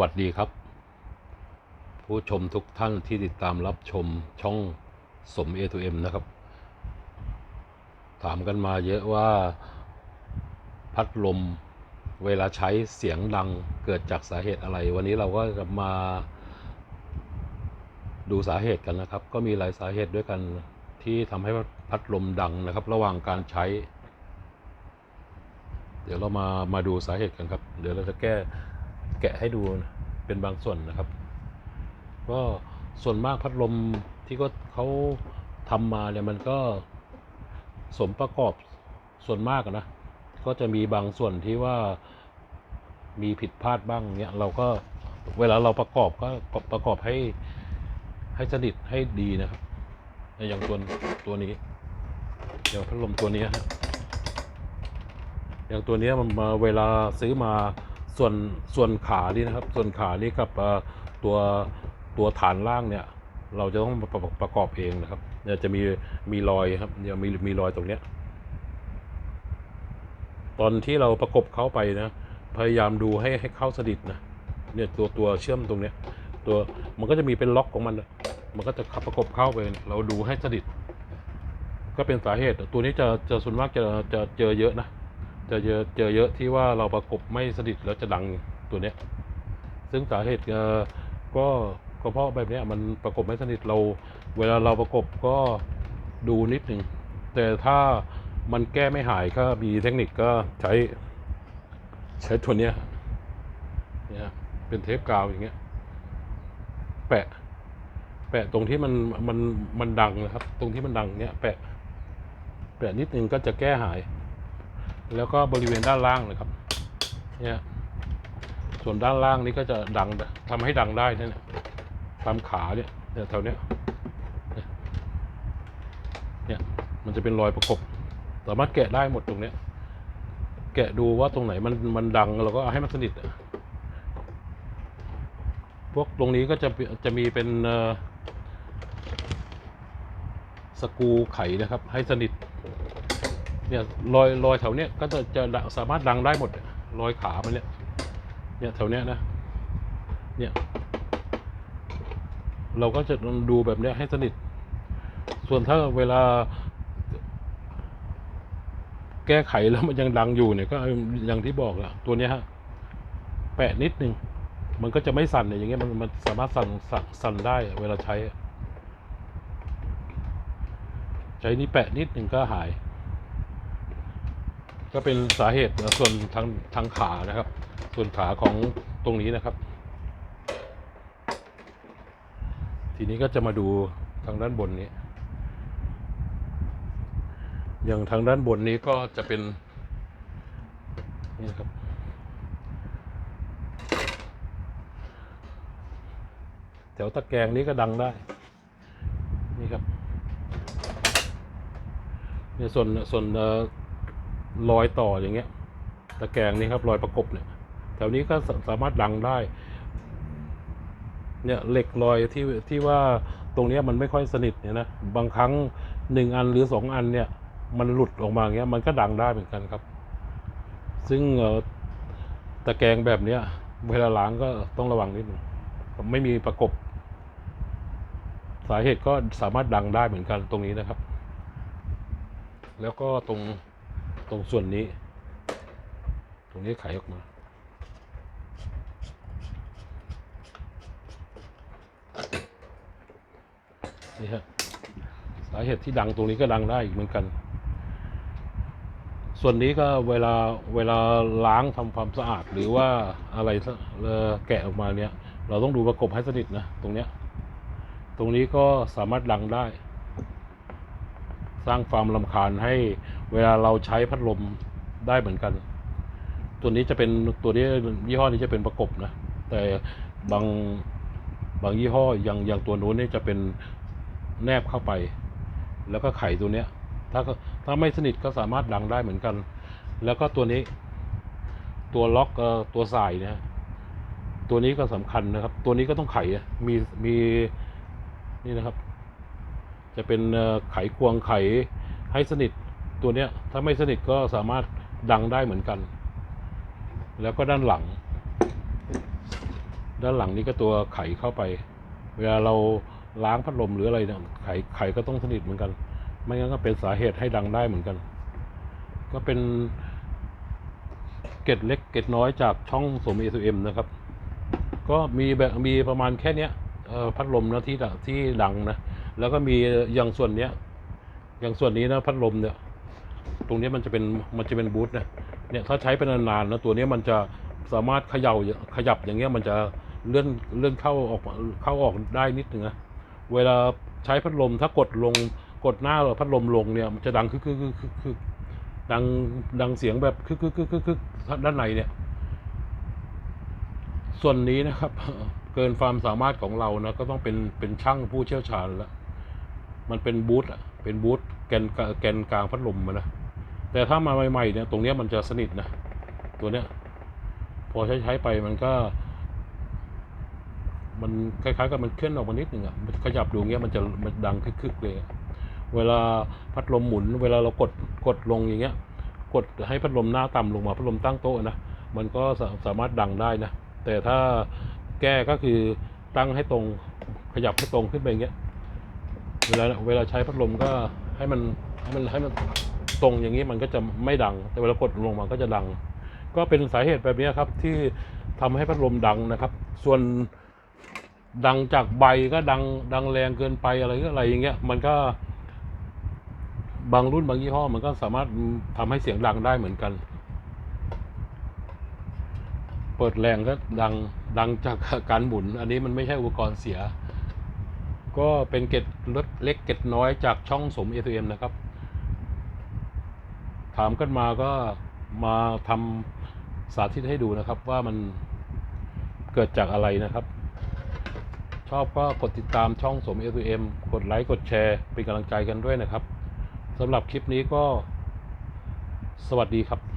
วัสดีครับ ผู้ชมทุกท่านที่ติดตามรับชมช่องสม A2M นะครับ ถามกันมาเยอะว่าพัดลมเวลาใช้เสียงดังเกิดจากสาเหตุอะไร วันนี้เราก็จะมาดูสาเหตุกันนะครับ ก็มีหลายสาเหตุด้วยกันที่ทำให้พัดลมดังนะครับ ระหว่างการใช้ เดี๋ยวเรามามาดูสาเหตุกันครับ เดี๋ยวเราจะแก้ แกะให้ดูเป็นบางส่วนนะครับ ก็ส่วนมากพัดลมที่ก็เขาทำมาเนี่ยมันก็สมประกอบส่วนมากนะ ก็จะมีบางส่วนที่ว่ามีผิดพลาดบ้างเนี่ยเราก็เวลาเราประกอบก็ประกอบให้ให้สนิทให้ดีนะครับอย่างตัวตัวนี้เดี๋ยวพัดลมตัวนี้ฮะอย่างตัวนี้มันมาเวลาซื้อมา ส่วนส่วนขานี่นะครับ ส่วนขานี่กับตัวตัวฐานล่างเนี่ย เราจะต้องประประประกอบเองนะครับเนี่ยจะมีมีรอยครับเนี่ยมีมีรอยตรงเนี้ยตอนที่เราประกบเข้าไปนะ พยายามดูให้ให้เข้าสนิทนะเนี่ยตัวตัวเชื่อมตรงเนี้ย ตัวมันก็จะมีเป็นล็อกของมันมันก็จะขับประกบเข้าไป เราดูให้สนิทก็เป็นสาเหตุ ตัวนี้จะจะส่วนมากจะจะเจอเยอะนะ จะเจอเจอเยอะที่ว่าเราประกบไม่สนิทแล้วจะดังตัวเนี้ย ซึ่งสาเหตุก็ก็เพราะแบบนี้มันประกบไม่สนิทเรา เวลาเราประกบก็ดูนิดหนึ่งแต่ถ้ามันแก้ไม่หายก็มีเทคนิคก็ใช้ ใช้ตัวเนี้ยเนี่ยเป็นเทปกาวอย่างเงี้ย แปะ แปะตรงที่มันมันมันดังนะครับ ตรงที่มันดังเนี้ยแปะ แปะนิดนึงก็จะแก้หาย แล้วก็บริเวณด้านล่างนะครับ เนี่ย ส่วนด้านล่างนี้ก็จะดังทำให้ดังได้เนี่ยตามขาเนี่ยเนี่ยแถวเนี้ยเนี่ยมันจะเป็นรอยประกบ สามารถแกะได้หมดตรงเนี้ย แกะดูว่าตรงไหนมันมันดังเราก็เอาให้มันสนิทพวกตรงนี้ก็จะจะมีเป็นสกูไขนะครับ ให้สนิท เนี่ยรอยรอยแถวเนี้ยก็จะจะสามารถดังได้หมดรอยขามันเนี่ยเนี่ยแถวเนี้ยนะเนี่ยเราก็จะดูแบบเนี้ยให้สนิท ส่วนถ้าเวลา แก้ไขแล้วมันยังดังอยู่เนี่ยก็อย่างที่บอกละตัวเนี้ยฮะแปะนิดนึงมันก็จะไม่สั่นเนี่ยอย่างเงี้ยมันมันสามารถสั่นสั่นสั่นได้เวลาใช้ ใช้นี่แปะนิดหนึ่งก็หาย ก็เป็นสาเหตุส่วนทางทางขานะครับ ส่วนขาของตรงนี้นะครับ ทีนี้ก็จะมาดูทางด้านบนนี้ อย่างทางด้านบนนี้ก็จะเป็นนี่นะครับแถวตะแกรงนี้ก็ดังได้ นี่ครับเนี่ยส่วนส่วนเอ่อ รอยต่ออย่างเงี้ย ตะแกรงนี้ครับรอยประกบเนี่ยแถวนี้ก็สามารถดังได้ เนี่ยเหล็กรอยที่ที่ว่าตรงนี้มันไม่ค่อยสนิทเนี่ยนะบางครั้งหนึ่งอันหรือสองอันเนี่ย มันหลุดออกมาเงี้ยมันก็ดังได้เหมือนกันครับ ซึ่งตะแกรงแบบเนี้ยเวลาล้างก็ต้องระวังนิดนึงไม่มีประกบ สาเหตุก็สามารถดังได้เหมือนกันตรงนี้นะครับ แล้วก็ตรง ตรงส่วนนี้ ตรงนี้ไขออกมา นี่ฮะ สาเหตุที่ดังตรงนี้ก็ดังได้อีกเหมือนกัน ส่วนนี้ก็เวลาเวลาล้างทำความสะอาดหรือว่าอะไรเออแกะออกมาเนี้ยเราต้องดูประกบให้สนิทนะตรงเนี้ย ตรงนี้ก็สามารถดังได้ สร้างความลำคาญให้ เวลาเราใช้พัดลมได้เหมือนกัน ตัวนี้จะเป็นตัวนี้ยี่ห้อนี้จะเป็นประกบนะ แต่บางบางยี่ห้ออย่างอย่างตัวนู้นนี่จะเป็นแนบเข้าไป แล้วก็ไขตัวเนี้ย ถ้าถ้าไม่สนิทก็สามารถดังได้เหมือนกัน แล้วก็ตัวนี้ ตัวล็อกเอ่อตัวสายเนะตัวนี้ก็สำคัญนะครับ ตัวนี้ก็ต้องไขมีมีนี่นะครับ จะเป็นไขควงไขให้สนิท ตัวเนี้ยถ้าไม่สนิทก็สามารถดังได้เหมือนกัน แล้วก็ด้านหลัง ด้านหลังนี้ก็ตัวไขเข้าไป เวลาเราล้างพัดลมหรืออะไรเนี่ยไขไขก็ต้องสนิทเหมือนกัน ไม่งั้นก็เป็นสาเหตุให้ดังได้เหมือนกัน ก็เป็นเกร็ดเล็กเกร็ดน้อยจากช่องสม A2M นะครับ ก็มีแบบมีประมาณแค่เนี้ยพัดลมนะที่ที่ดังนะ แล้วก็มีอย่างส่วนเนี้ยอย่างส่วนนี้นะพัดลมเนี่ย ตรงนี้มันจะเป็นมันจะเป็นบูทนะเนี่ยถ้าใช้เป็นนานๆนะตัวนี้มันจะสามารถเขย่าขยับอย่างเงี้ยมันจะเลื่อนเลื่อนเข้าออกเข้าออกได้นิดนึงนะเวลาใช้พัดลมถ้ากดลงกดหน้าพัดลมลงเนี่ยมันจะดังคึกคึกคึกคึกดังดังเสียงแบบคึกคึกคึกคึกคึกด้านในเนี่ย ส่วนนี้นะครับ เกินความสามารถของเรานะก็ต้องเป็นเป็นช่างผู้เชี่ยวชาญแล้วมันเป็นบูทอะ เป็นบูทแกนกแกนกลางพัดลมนะ แต่ถ้ามาใหม่ๆเนี่ยตรงเนี้ยมันจะสนิทนะ ตัวเนี้ยพอใช้ใช้ไปมันก็ มันคล้ายๆกับมันเคลื่อนออกมานิดหนึ่งอะมันขยับดูเงี้ยมันจะมันดังคึกๆเลย เวลาพัดลมหมุน เวลาเรากดกดลงอย่างเงี้ย กดให้พัดลมหน้าต่ำลงมาพัดลมตั้งโต๊ะนะมันก็สาสามารถดังได้นะ แต่ถ้าแก้ก็คือตั้งให้ตรงขยับให้ตรงขึ้นไปอย่างเงี้ย เวลาเวลาใช้พัดลมก็ให้มันให้มันให้มันตรงอย่างนี้มันก็จะไม่ดัง แต่เวลากดลงมาก็จะดัง ก็เป็นสาเหตุแบบนี้ครับที่ทำให้พัดลมดังนะครับ ส่วนดังจากใบก็ดังดังแรงเกินไปอะไรก็อะไรอย่างเงี้ย มันก็ บางรุ่นบางยี่ห้อ มันก็สามารถทำให้เสียงดังได้เหมือนกัน เปิดแรงก็ดังดังจากการหมุน อันนี้มันไม่ใช่อุปกรณ์เสีย ก็เป็นเกร็ดเล็กเกเกร็ดน้อยจากช่องสม A2M นะครับ ถามกันมาก็มาทำสาธิตให้ดูนะครับว่ามันเกิดจากอะไรนะครับ ชอบก็กดติดตามช่องสม A2M กดไลค์กดแชร์ เป็นกำลังใจกันด้วยนะครับสำหรับคลิปนี้ก็สวัสดีครับ